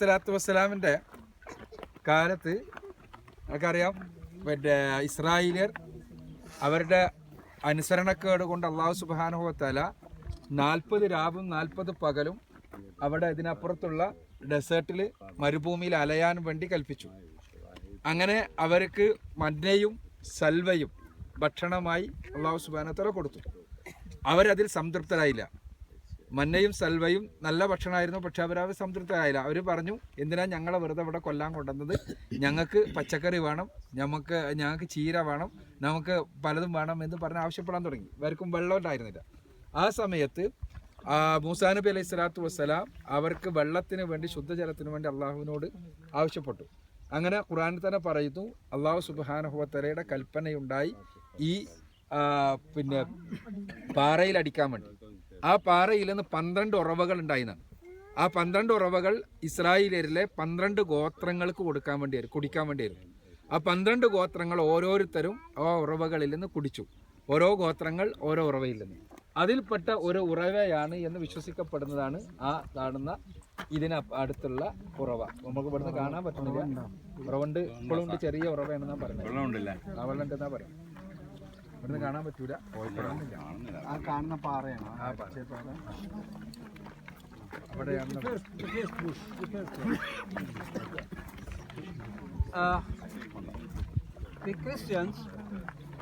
സ്വലാത്തു വസ്സലാമിന്റെ കാലത്ത് നമുക്കറിയാം പിന്നെ ഇസ്രായേലിയർ അവരുടെ അനുസരണക്കേട് കൊണ്ട് അള്ളാഹു സുബാനുഭവത്തല നാൽപ്പത് രാവും നാൽപ്പത് പകലും അവിടെ ഇതിനപ്പുറത്തുള്ള ഡെസേർട്ടിൽ മരുഭൂമിയിൽ അലയാൻ വേണ്ടി കൽപ്പിച്ചു. അങ്ങനെ അവർക്ക് മന്നയും സൽവയും ഭക്ഷണമായി അള്ളാഹു സുബാനത്തല കൊടുത്തു. അവരതിൽ സംതൃപ്തരായില്ല. മന്നയും സൽവയും നല്ല ഭക്ഷണമായിരുന്നു പക്ഷെ അവർ സംതൃപ്തരായില്ല. അവർ പറഞ്ഞു എന്തിനാ ഞങ്ങളെ വെറുതെ ഇവിടെ കൊല്ലാൻ കൊണ്ടുവന്നത്? ഞങ്ങൾക്ക് പച്ചക്കറി വേണം ഞമ്മക്ക് ഞങ്ങൾക്ക് ചീര വേണം നമുക്ക് പലതും വേണം എന്ന് പറഞ്ഞ് ആവശ്യപ്പെടാൻ തുടങ്ങി. ഇവർക്കും വെള്ളം ഉണ്ടായിരുന്നില്ല. ആ സമയത്ത് മൂസാ നബി അലൈഹി സ്വലാത്തു വസ്സലാം അവർക്ക് വെള്ളത്തിന് വേണ്ടി ശുദ്ധജലത്തിന് വേണ്ടി അള്ളാഹുവിനോട് ആവശ്യപ്പെട്ടു. അങ്ങനെ ഖുറാനിൽ തന്നെ പറയുന്നു അള്ളാഹു സുബാനഹുബത്തലയുടെ കൽപ്പനയുണ്ടായി ഈ പിന്നെ പാറയിൽ അടിക്കാൻ വേണ്ടി. ആ പാറയിൽ നിന്ന് പന്ത്രണ്ട് ഉറവകൾ ഉണ്ടായിരുന്നാണ് ആ പന്ത്രണ്ട് ഉറവകൾ ഇസ്രായേലിലെ പന്ത്രണ്ട് ഗോത്രങ്ങൾക്ക് കൊടുക്കാൻ വേണ്ടിയായിരുന്നു കുടിക്കാൻ വേണ്ടിയായിരുന്നു. ആ പന്ത്രണ്ട് ഗോത്രങ്ങൾ ഓരോരുത്തരും ആ ഉറവകളിൽ നിന്ന് കുടിച്ചു. ഓരോ ഗോത്രങ്ങൾ ഓരോ ഉറവയിൽ നിന്ന്. അതിൽപ്പെട്ട ഒരു ഉറവയാണ് എന്ന് വിശ്വസിക്കപ്പെടുന്നതാണ് ആ കാണുന്ന ഇതിന് അടുത്തുള്ള ഉറവ. നമുക്ക് ഇവിടുന്ന് കാണാൻ പറ്റുന്നില്ല. ഉറവുണ്ട് ഇപ്പോഴും ചെറിയ ഉറവയാണെന്നാ പറയുന്നത്. വെള്ളമുണ്ടല്ലേ? ആ വെള്ളം ഉണ്ടെന്നാ പറയാം ഇവിടുന്ന് കാണാൻ പറ്റൂല. ആ കാണുന്ന പാറയാണ്. ആ പാറ. അവിടെയാണ് the Christians